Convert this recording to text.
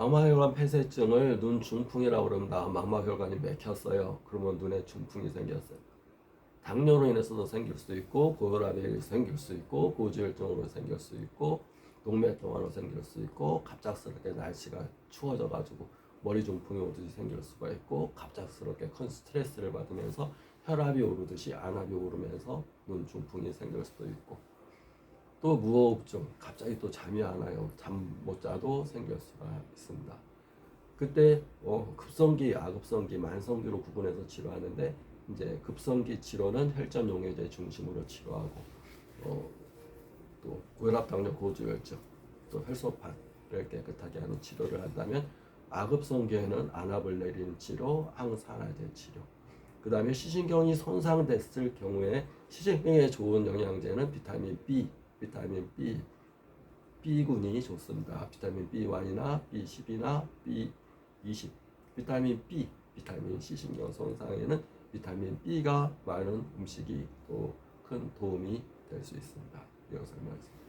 망막혈관 폐쇄증을 눈 중풍이라고 그럽니다. 망막혈관이 맥혔어요. 그러면 눈에 중풍이 생겼어요. 당뇨로 인해서도 생길 수 있고 고혈압에 생길 수 있고 고지혈증으로 생길 수 있고 동맥경화로 생길 수 있고 갑작스럽게 날씨가 추워져 가지고 머리 중풍이 오듯이 생길 수가 있고 갑작스럽게 큰 스트레스를 받으면서 혈압이 오르듯이 안압이 오르면서 눈 중풍이 생길 수도 있고 또 무호흡증 갑자기 또 잠이 안 와요. 잠 못 자도 생길 수가 있습니다. 그때 어, 급성기 아급성기 만성기로 구분해서 치료하는데 이제 급성기 치료는 혈전 용해제 중심으로 치료하고 어, 또 고혈압 당뇨 고지혈증 또 혈소판을 깨끗하게 하는 치료를 한다면 아급성기에는 안압을 내리는 치료 항산화제 치료. 그 다음에 시신경이 손상됐을 경우에 시신경에 좋은 영양제는 비타민 B, 비타민 B, B군이 좋습니다. 비타민 B1이나 B10이나 B20, 비타민 B, 비타민 시신경 손상에는 비타민 B가 많은 음식이 또 큰 도움이 될 수 있습니다. 이어 설명했습니다.